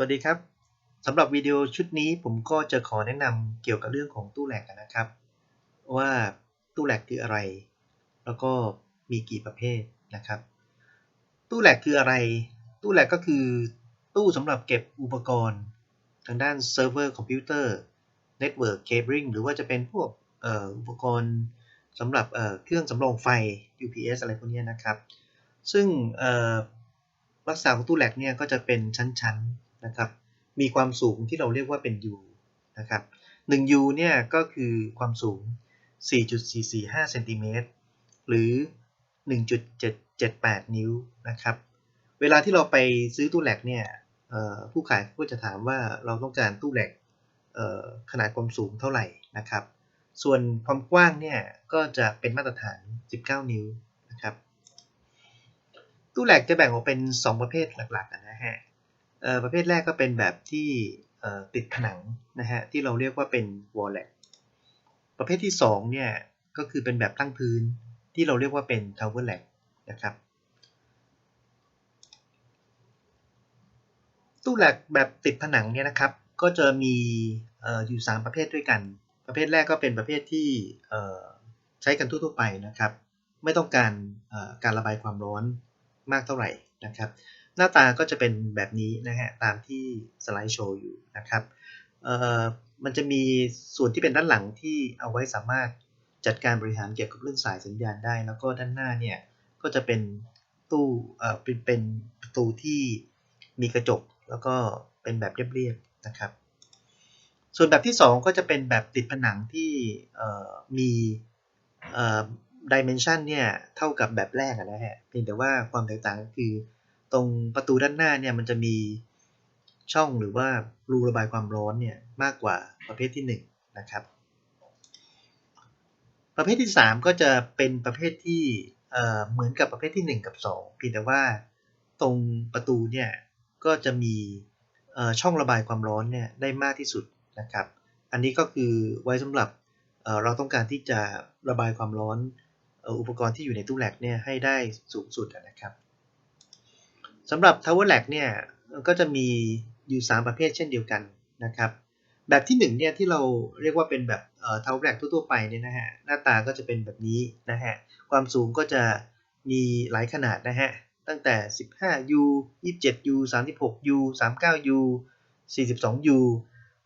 สวัสดีครับสำหรับวิดีโอชุดนี้ผมก็จะขอแนะนำเกี่ยวกับเรื่องของตู้แหลกกันนะครับ ว่าตู้แหลกคืออะไร แล้วก็มีกี่ประเภทนะครับ ตู้แหลกคืออะไร ตู้แหลกก็คือตู้สำหรับเก็บอุปกรณ์ ทางด้านเซิร์ฟเวอร์คอมพิวเตอร์เน็ตเวิร์กเคเบิลหรือว่าจะเป็นพวกอ,อ,อุปกรณ์สำหรับเเครื่องสำรองไฟ UPS อะไรพวกนี้นะครับ ซึ่งลักษณะของตู้แหลกเนี่ยก็จะเป็นชั้นๆ นะครับมีความสูงที่เราเรียกว่าเป็น U นะครับ1 U เนี่ยก็คือความสูง 4.445เซนติเมตรหรือ 1.778 นิ้วนะครับเวลาที่เราไปซื้อตู้แหลกเนี่ยผู้ขายก็จะถามว่าเราต้องการตู้แหลกขนาดความสูงเท่าไหร่นะครับ ส่วนความกว้างเนี่ยก็จะเป็นมาตรฐาน 19 นิ้วนะครับ ตู้แหลกจะแบ่งออกเป็น 2 ประเภทหลักๆนะฮะ ประเภทแรกก็เป็นแบบที่ติดผนังนะฮะที่เราเรียกว่าเป็น wall lag ประเภทที่2เนี่ยก็คือเป็นแบบตั้งพื้นที่เราเรียกว่าเป็น tower lag นะครับ ตู้แลกแบบติดผนังเนี่ยนะครับ ก็จะมีออยู่ 3 ประเภทด้วยกัน ประเภทแรกก็เป็นประเภทที่ใช้กันทั่วๆไปนะครับ ไม่ต้องการการระบายความร้อน มากเท่าไหร่นะครับ หน้าตาก็จะเป็นแบบนี้นะฮะตามที่สไลด์โชว์อยู่นะครับเอ่อมันจะมีส่วนที่เป็นด้านหลังที่เอาไว้สามารถจัดการบริหารเกี่ยวกับเรื่องสายสัญญาณได้ แล้วก็ด้านหน้าเนี่ยก็จะเป็นตู้เอ่อเป็นเป็นประตูที่มีกระจก แล้วก็เป็นแบบเรียบๆนะครับ ส่วนแบบที่ 2 ก็จะเป็นแบบติดผนังที่มีเอ่อ ดิเมนชันเนี่ยเท่ากับแบบแรกนะฮะเพียงแต่ว่าความแตกต่างก็คือตรงประตูด้านหน้าเนี่ยมันจะมีช่องหรือว่ารูระบายความร้อนเนี่ยมากกว่าประเภทที่1นะครับ ประเภทที่ 3 ก็จะเป็นประเภทที่เหมือนกับประเภทที่ 1 กับ2เพียงแต่ว่าตรงประตูเนี่ยก็จะมีช่องระบายความร้อนเนี่ยได้มากที่สุดนะครับ อันนี้ก็คือไว้สำหรับเราต้องการที่จะระบายความร้อน อุปกรณ์ที่อยู่ในตู้แลกเนี่ยให้ได้สูงสุดนะครับสำหรับ Tower Lag เนี่ยก็จะมีอยู่ 3 ประเภทเช่นเดียวกันนะครับแบบที่1เนี่ยที่เราเรียกว่าเป็นแบบเอ่อ Tower Lag ทั่วๆไปเนี่ยนะฮะหน้าตาก็จะเป็นแบบนี้นะฮะความสูงก็จะมีหลายขนาดนะฮะตั้งแต่ 15U 27U 36U 39U 42U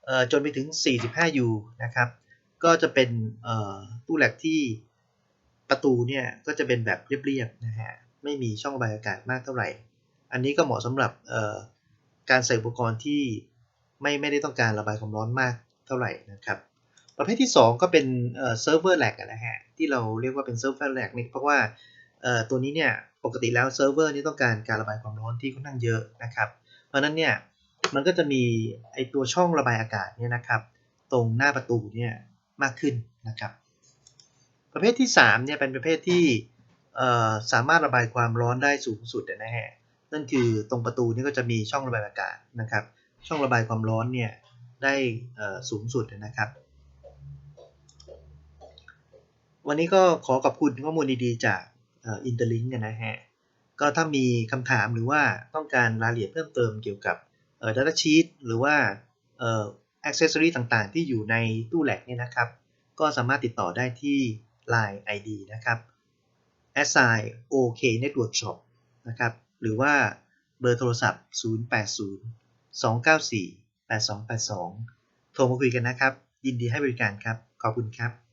เอ่อจนไปถึง 45U นะครับก็จะเป็นตู้แลกที่ ประตูเนี่ยก็จะเป็นแบบเรียบๆนะฮะไม่มีช่องระบายอากาศมากเท่าไหร่ อันนี้ก็เหมาะสำหรับการใส่อุปกรณ์ที่ไม่ไม่ได้ต้องการระบายความร้อนมากเท่าไหร่นะครับ ประเภทที่ 2 ก็เป็นเซิร์ฟเวอร์แลกนะฮะที่เราเรียกว่าเป็นเซิร์ฟเวอร์แลกนี่เพราะว่าตัวนี้เนี่ยปกติแล้วเซิร์ฟเวอร์นี่ต้องการการระบายความร้อนที่ค่อนข้างเยอะนะครับ เพราะนั้นเนี่ยมันก็จะมีไอตัวช่องระบายอากาศเนี่ยนะครับ ตรงหน้าประตูเนี่ยมากขึ้นนะครับ ประเภทที่3เนี่ยเป็นประเภทที่สามารถระบายความร้อนได้สูงสุดนะฮะนั่นคือตรงประตูนี่ก็จะมีช่องระบายอากาศนะครับ ช่องระบายความร้อนเนี่ยได้สูงสุดนะครับ วันนี้ก็ขอขอบคุณข้อมูลดีๆ จากอินเตอร์ลิงก์นะฮะก็ถ้ามีคำถามหรือว่าต้องการรายละเอียดเพิ่มเติมเกี่ยวกับ Data Sheet หรือว่า Accessory ต่างๆ ที่อยู่ในตู้แหลกเนี่ยนะครับ ก็สามารถติดต่อได้ที่ Line ID นะครับ assign OK Network Shop นะครับหรือว่าเบอร์โทรศัพท์ 080 294 8282 โทรมาคุยกันนะครับ ยินดีให้บริการครับ ขอบคุณครับ